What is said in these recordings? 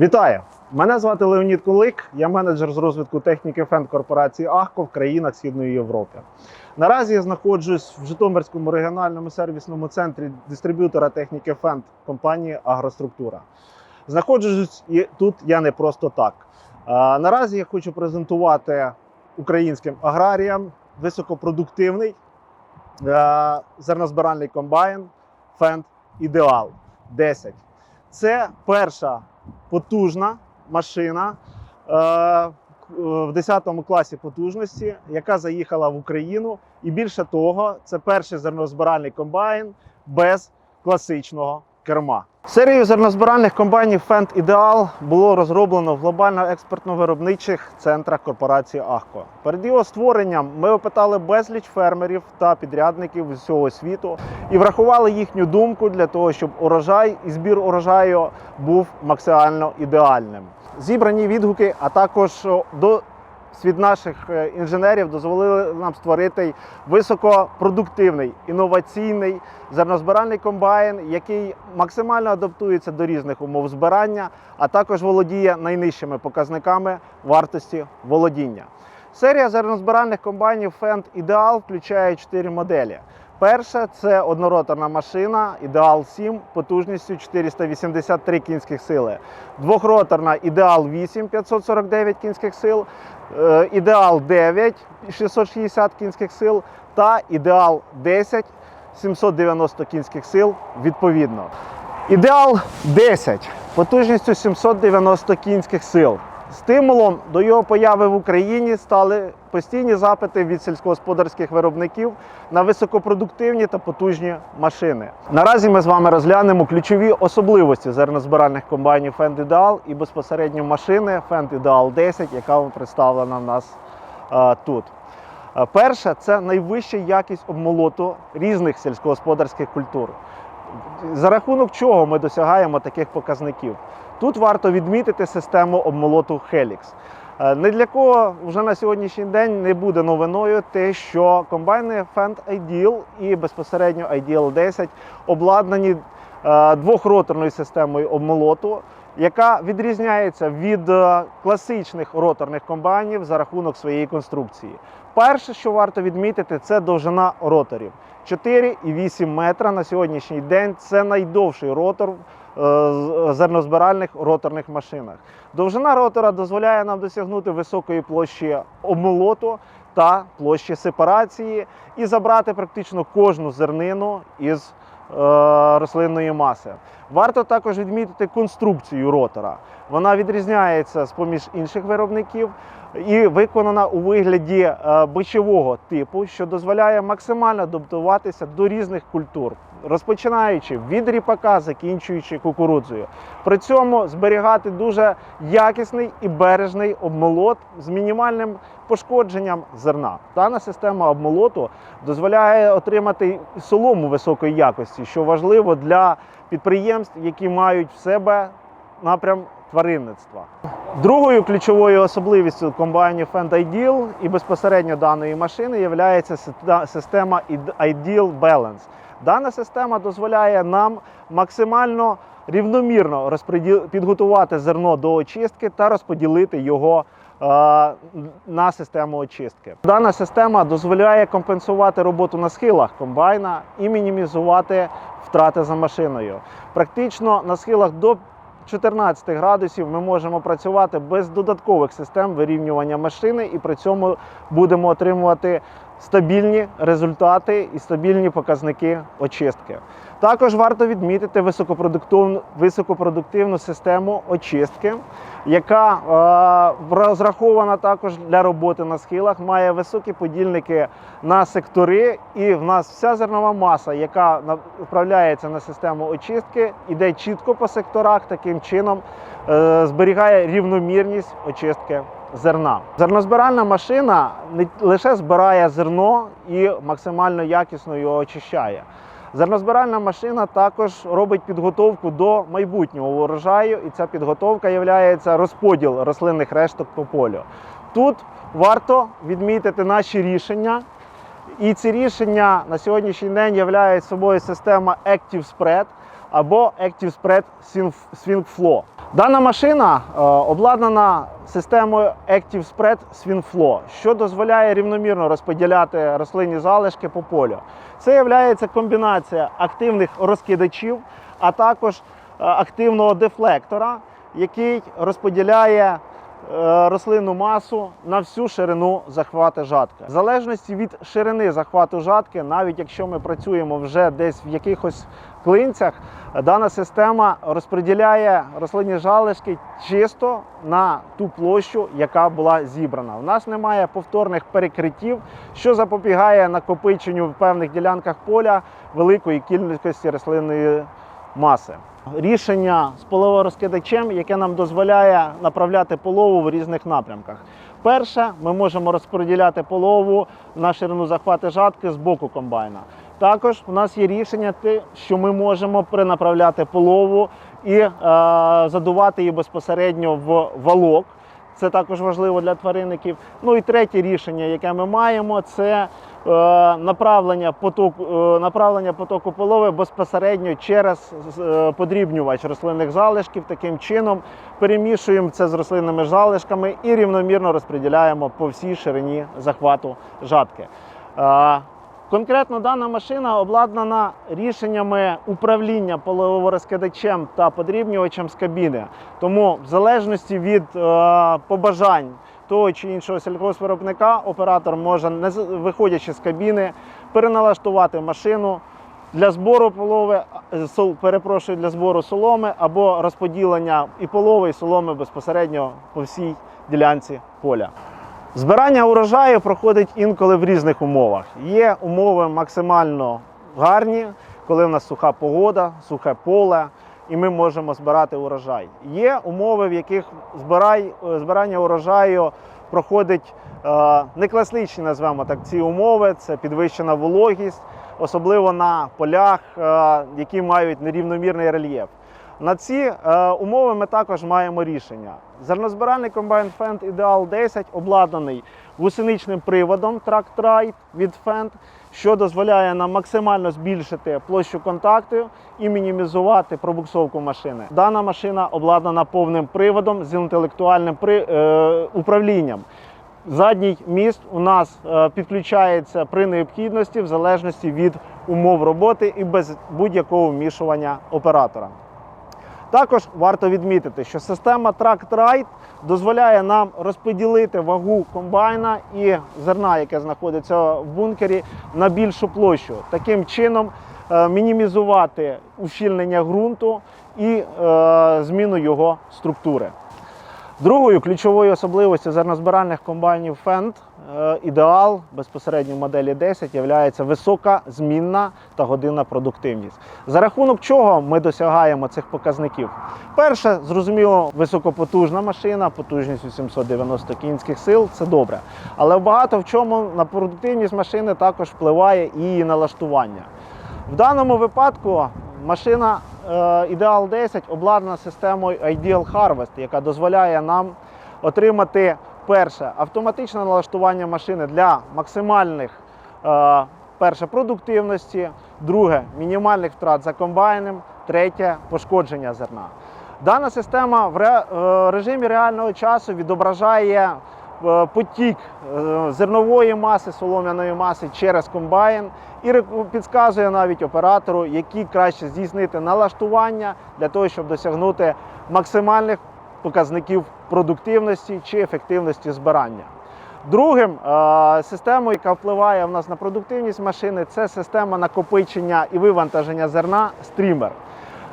Вітаю! Мене звати Леонід Кулик, я менеджер з розвитку техніки фенд корпорації Ахко в країнах Східної Європи. Наразі я знаходжусь в Житомирському регіональному сервісному центрі дистриб'ютора техніки фенд компанії Агроструктура. Знаходжусь тут я не просто так. Наразі я хочу презентувати українським аграріям високопродуктивний зернозбиральний комбайн Фенд Ідеал 10. Це перша потужна машина е, в 10 класі потужності, яка заїхала в Україну. І більше того, це перший зернозбиральний комбайн без класичного керма. Серію зернозбиральних комбайнів Fendt Ideal було розроблено в глобально-експертно-виробничих центрах корпорації Ахко. Перед його створенням ми опитали безліч фермерів та підрядників з усього світу і врахували їхню думку для того, щоб урожай і збір урожаю був максимально ідеальним. Зібрані відгуки, а також до від наших е, інженерів дозволили нам створити високопродуктивний інноваційний зернозбиральний комбайн, який максимально адаптується до різних умов збирання, а також володіє найнижчими показниками вартості володіння. Серія зернозбиральних комбайнів Fendt Ideal включає 4 моделі. Перша це однороторна машина Ideal 7 потужністю 483 кінських сили. Двохроторна Ideal 8 549 кінських сил, Ідеал 9 660 кінських сил та Ідеал 10 790 кінських сил відповідно. Ідеал 10 потужністю 790 кінських сил. Стимулом до його появи в Україні стали постійні запити від сільськогосподарських виробників на високопродуктивні та потужні машини. Наразі ми з вами розглянемо ключові особливості зернозбиральних комбайнів Fendt Ideal і безпосередньо машини Fendt Ideal 10, яка представлена в нас е, тут. Е, Перше це найвища якість обмолоту різних сільськогосподарських культур. За рахунок чого ми досягаємо таких показників? Тут варто відмітити систему обмолоту Helix. Е, Не для кого вже на сьогоднішній день не буде новиною те, що комбайни Fendt Ideal і безпосередньо Ideal 10 обладнані е, двохроторною системою обмолоту, яка відрізняється від е, класичних роторних комбайнів за рахунок своєї конструкції. Перше, що варто відмітити, це довжина роторів. 4,8 метра на сьогоднішній день це найдовший ротор в е, зернозбиральних роторних машинах. Довжина ротора дозволяє нам досягнути високої площі обмолоту та площі сепарації і забрати практично кожну зернину із е, рослинної маси. Варто також відмітити конструкцію ротора. Вона відрізняється з поміж інших виробників і виконана у вигляді е, бичового типу, що дозволяє максимально адаптуватися до різних культур, розпочинаючи від ріпака, закінчуючи кукурудзою. При цьому зберігати дуже якісний і бережний обмолот з мінімальним пошкодженням зерна. Дана система обмолоту дозволяє отримати солому високої якості, що важливо для підприємств, які мають в себе напрям тваринництва. Другою ключовою особливістю комбайнів Fendt Ideal і безпосередньо даної машини є система Ideal Balance. Дана система дозволяє нам максимально рівномірно підготувати зерно до очистки та розподілити його е, на систему очистки. Дана система дозволяє компенсувати роботу на схилах комбайна і мінімізувати втрати за машиною. Практично на схилах до 14 градусів ми можемо працювати без додаткових систем вирівнювання машини і при цьому будемо отримувати стабільні результати і стабільні показники очистки. Також варто відмітити високопродуктивну, високопродуктивну систему очистки, яка е, розрахована також для роботи на схилах, має високі подільники на сектори, і в нас вся зернова маса, яка направляється на систему очистки, іде чітко по секторах, таким чином е, зберігає рівномірність очистки зерна. Зернозбиральна машина не лише збирає зерно і максимально якісно його очищає. Зернозбиральна машина також робить підготовку до майбутнього урожаю, і ця підготовка є розподіл рослинних решток по полю. Тут варто відмітити наші рішення. І ці рішення на сьогоднішній день являють собою система Active Spread. Або Active Spread Swing- Flow. Дана машина е, обладнана системою Active Spread Swing Flow, що дозволяє рівномірно розподіляти рослинні залишки по полю. Це є комбінація активних розкидачів, а також е, активного дефлектора, який розподіляє рослинну масу на всю ширину захвату жатки. В залежності від ширини захвату жатки, навіть якщо ми працюємо вже десь в якихось клинцях, дана система розподіляє рослинні залишки чисто на ту площу, яка була зібрана. У нас немає повторних перекриттів, що запобігає накопиченню в певних ділянках поля великої кількості рослинної маси. Рішення з половорозкидачем, яке нам дозволяє направляти полову в різних напрямках. Перше, ми можемо розподіляти полову на ширину захвати жатки з боку комбайна. Також у нас є рішення, що ми можемо принаправляти полову і е, задувати її безпосередньо в валок. Це також важливо для тваринників. Ну і третє рішення, яке ми маємо, це е, направлення потоку, е, направлення потоку полови безпосередньо через е, подрібнювач рослинних залишків. Таким чином перемішуємо це з рослинними залишками і рівномірно розподіляємо по всій ширині захвату жатки. Е, Конкретно дана машина обладнана рішеннями управління половорозкидачем та подрібнювачем з кабіни. Тому, в залежності від е, побажань того чи іншого сільгоспвиробника, оператор може, не виходячи з кабіни, переналаштувати машину для збору полови, е, сол- перепрошую, для збору соломи або розподілення і полови, і соломи безпосередньо по всій ділянці поля. Збирання урожаю проходить інколи в різних умовах. Є умови максимально гарні, коли в нас суха погода, сухе поле, і ми можемо збирати урожай. Є умови, в яких збирай, е, збирання урожаю проходить е, не класичні, назвемо так, ці умови. Це підвищена вологість, особливо на полях, е, які мають нерівномірний рельєф. На ці е, умови ми також маємо рішення. Зернозбиральний комбайн Fendt Ideal 10 обладнаний гусеничним приводом Track Ride від Fendt, що дозволяє нам максимально збільшити площу контакту і мінімізувати пробуксовку машини. Дана машина обладнана повним приводом з інтелектуальним при, е, управлінням. Задній міст у нас е, підключається при необхідності в залежності від умов роботи і без будь-якого вмішування оператора. Також варто відмітити, що система Tract Ride дозволяє нам розподілити вагу комбайна і зерна, яке знаходиться в бункері, на більшу площу. Таким чином е, мінімізувати ущільнення ґрунту і е, зміну його структури. Другою ключовою особливістю зернозбиральних комбайнів Fendt ідеал безпосередньо в моделі 10 є висока змінна та годинна продуктивність. За рахунок чого ми досягаємо цих показників? Перше, зрозуміло, високопотужна машина, потужність у 790 кінських сил це добре. Але багато в чому на продуктивність машини також впливає і її налаштування. В даному випадку машина е, Ideal 10 обладнана системою Ideal Harvest, яка дозволяє нам отримати перше автоматичне налаштування машини для максимальних е, перше продуктивності, друге мінімальних втрат за комбайном, третє пошкодження зерна. Дана система в е, режимі реального часу відображає е, потік зернової маси, солом'яної маси через комбайн і підказує навіть оператору, які краще здійснити налаштування для того, щоб досягнути максимальних показників продуктивності чи ефективності збирання. Другим е, системою, яка впливає в нас на продуктивність машини, це система накопичення і вивантаження зерна стрімер.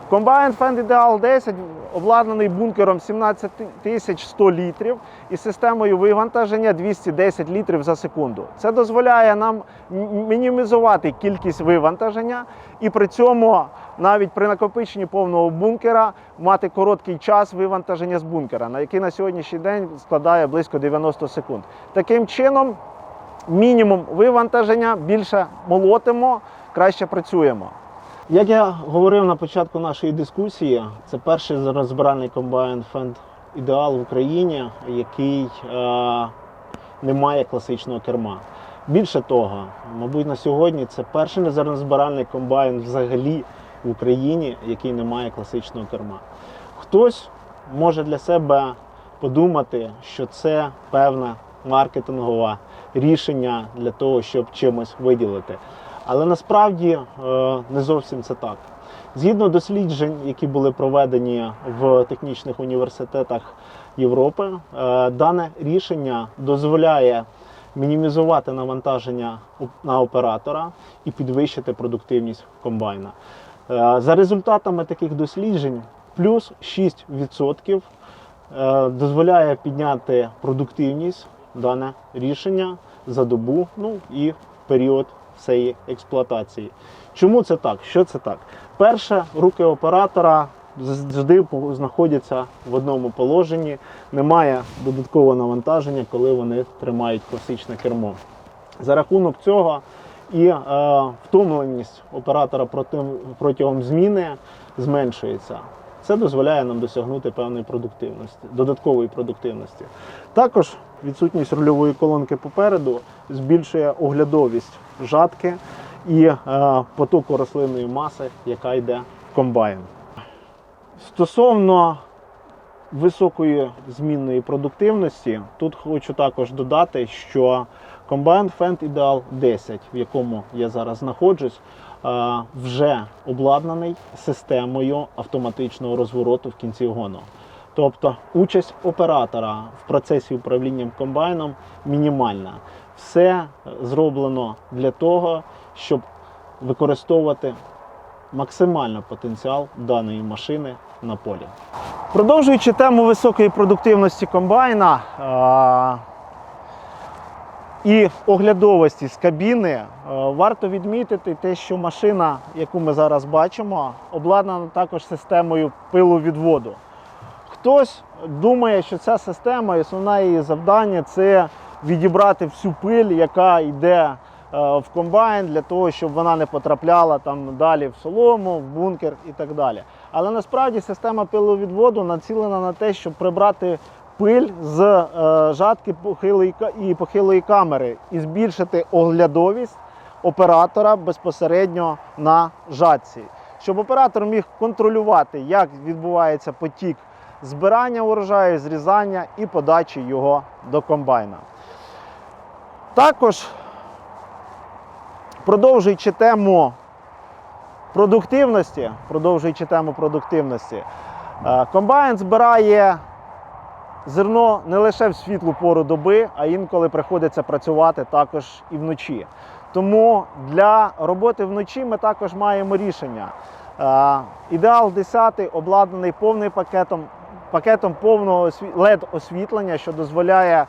Комбайн Ideal 10 обладнаний бункером 17100 літрів і системою вивантаження 210 літрів за секунду. Це дозволяє нам мінімізувати кількість вивантаження і при цьому навіть при накопиченні повного бункера мати короткий час вивантаження з бункера, на який на сьогоднішній день складає близько 90 секунд. Таким чином, мінімум вивантаження, більше молотимо, краще працюємо. Як я говорив на початку нашої дискусії, це перший розбиральний комбайн Fendt Ideal в Україні, який е, не має класичного керма. Більше того, мабуть, на сьогодні це перший незернозбиральний комбайн взагалі, в Україні, який не має класичного керма. Хтось може для себе подумати, що це певне маркетингове рішення для того, щоб чимось виділити. Але насправді е, не зовсім це так. Згідно досліджень, які були проведені в технічних університетах Європи, е, дане рішення дозволяє мінімізувати навантаження на оператора і підвищити продуктивність комбайна. Е, За результатами таких досліджень, плюс 6% е, дозволяє підняти продуктивність дане рішення за добу, ну і період всієї експлуатації. Чому це так? Що це так? Перше, руки оператора завжди знаходяться в одному положенні, немає додаткового навантаження, коли вони тримають класичне кермо. За рахунок цього і е, втомленість оператора протягом зміни зменшується. Це дозволяє нам досягнути певної продуктивності, додаткової продуктивності. Також відсутність рульової колонки попереду збільшує оглядовість жатки і е, потоку рослинної маси, яка йде в комбайн. Стосовно високої змінної продуктивності, тут хочу також додати, що комбайн Fendt Ideal 10, в якому я зараз знаходжусь, е, вже обладнаний системою автоматичного розвороту в кінці гону. Тобто участь оператора в процесі управління комбайном мінімальна. Все зроблено для того, щоб використовувати максимально потенціал даної машини на полі. Продовжуючи тему високої продуктивності комбайна а, і оглядовості з кабіни, е, варто відмітити те, що машина, яку ми зараз бачимо, обладнана також системою пиловідводу. Хтось думає, що ця система, основне її завдання це відібрати всю пиль, яка йде е, в комбайн, для того, щоб вона не потрапляла там далі в солому, в бункер і так далі. Але насправді система пиловідводу націлена на те, щоб прибрати пиль з е, жатки похилої і похилої камери і збільшити оглядовість оператора безпосередньо на жатці, щоб оператор міг контролювати, як відбувається потік збирання урожаю, зрізання і подачі його до комбайна. Також, продовжуючи тему продуктивності, продовжуючи тему продуктивності, е, комбайн збирає зерно не лише в світлу пору доби, а інколи приходиться працювати також і вночі. Тому для роботи вночі ми також маємо рішення. Е, Ідеал 10 обладнаний повним пакетом, пакетом повного led освітлення, що дозволяє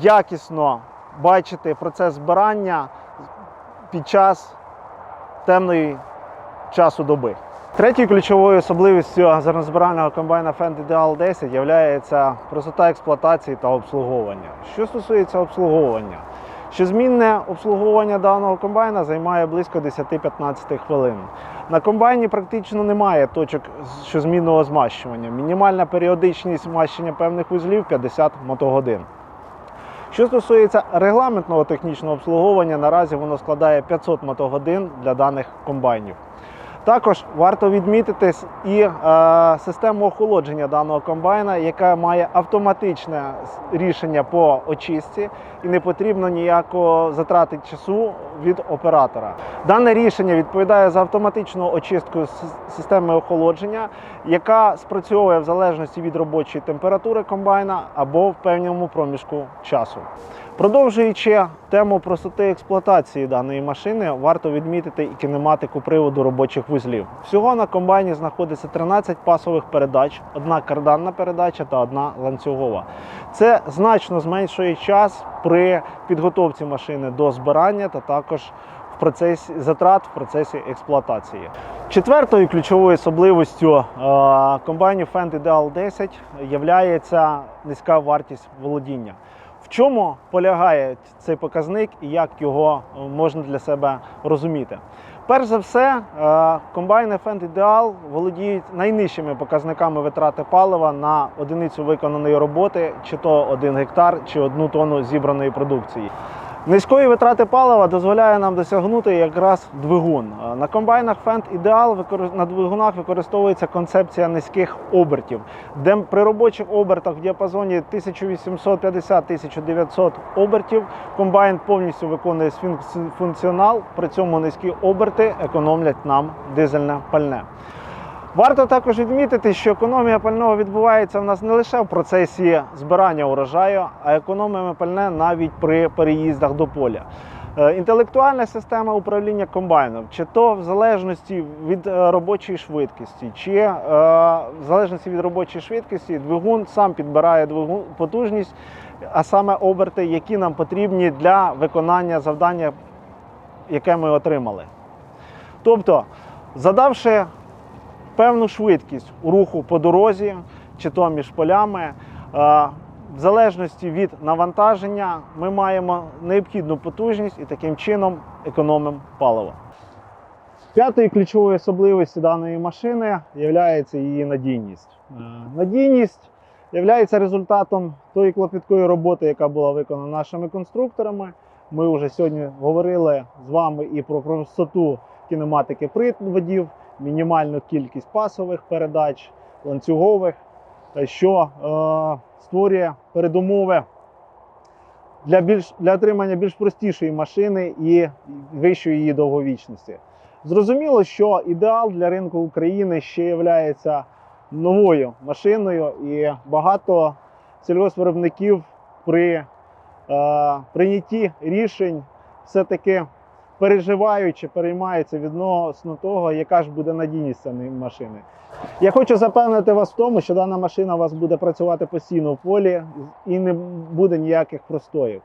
якісно бачити процес збирання під час темної часу доби. Третьою ключовою особливістю зернозбирального комбайна Fendt Ideal 10 є простота експлуатації та обслуговування. Що стосується обслуговування, щозмінне обслуговування даного комбайна займає близько 10-15 хвилин. На комбайні практично немає точок щозмінного змащування. Мінімальна періодичність змащення певних вузлів 50 мотогодин. Що стосується регламентного технічного обслуговування, наразі воно складає 500 мотогодин для даних комбайнів. Також варто відмітити і е, систему охолодження даного комбайна, яка має автоматичне рішення по очистці і не потрібно ніякого затрати часу від оператора. Дане рішення відповідає за автоматичну очистку системи охолодження, яка спрацьовує в залежності від робочої температури комбайна або в певному проміжку часу. Продовжуючи тему простоти експлуатації даної машини, варто відмітити і кінематику приводу робочих вузлів. Всього на комбайні знаходиться 13 пасових передач, одна карданна передача та одна ланцюгова. Це значно зменшує час при підготовці машини до збирання та також в процесі затрат в процесі експлуатації. Четвертою ключовою особливістю е, комбайнів Fendt Ideal 10 є низька вартість володіння. В чому полягає цей показник і як його е, можна для себе розуміти? Перш за все, комбайн Fendt Ideal володіють найнижчими показниками витрати палива на одиницю виконаної роботи, чи то 1 гектар, чи одну тонну зібраної продукції. Низької витрати палива дозволяє нам досягнути якраз двигун. Е, На комбайнах Fendt Ideal на двигунах використовується концепція низьких обертів, де при робочих обертах в діапазоні 1850-1900 обертів комбайн повністю виконує функціонал, при цьому низькі оберти економлять нам дизельне пальне. Варто також відмітити, що економія пального відбувається в нас не лише в процесі збирання урожаю, а економимо пальне навіть при переїздах до поля. Е, Інтелектуальна система управління комбайном, чи то в залежності від е, робочої швидкості, чи е, в залежності від робочої швидкості, двигун сам підбирає двигун потужність, а саме оберти, які нам потрібні для виконання завдання, яке ми отримали. Тобто, задавши певну швидкість у руху по дорозі, чи то між полями. е, В залежності від навантаження ми маємо необхідну потужність і таким чином економимо паливо. П'ятою ключовою особливістю даної машини є її надійність. Е, Надійність є результатом тої клопіткої роботи, яка була виконана нашими конструкторами. Ми вже сьогодні говорили з вами і про простоту кінематики приводів, мінімальну кількість пасових передач, ланцюгових, що е, створює передумови для, більш, для отримання більш простішої машини і вищої її довговічності. Зрозуміло, що ідеал для ринку України ще є новою машиною, і багато сільгоспвиробників при е, прийнятті рішень все-таки переживаючи, переймаються відносно того, яка ж буде надійність цієї машини. Я хочу запевнити вас в тому, що дана машина у вас буде працювати постійно в полі і не буде ніяких простоїв.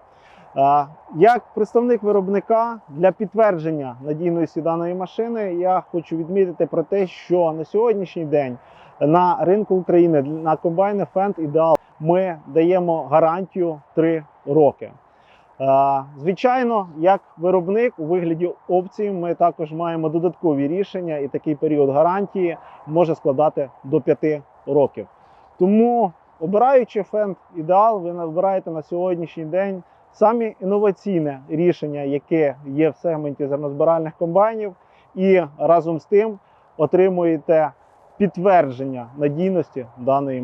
Як представник виробника для підтвердження надійності даної машини, я хочу відмітити про те, що на сьогоднішній день на ринку України на комбайни Fendt Ideal ми даємо гарантію 3 роки. Е, Звичайно, як виробник у вигляді опцій, ми також маємо додаткові рішення, і такий період гарантії може складати до 5 років. Тому, обираючи Fendt Ideal, ви обираєте на сьогоднішній день самі інноваційне рішення, яке є в сегменті зернозбиральних комбайнів, і разом з тим отримуєте підтвердження надійності даної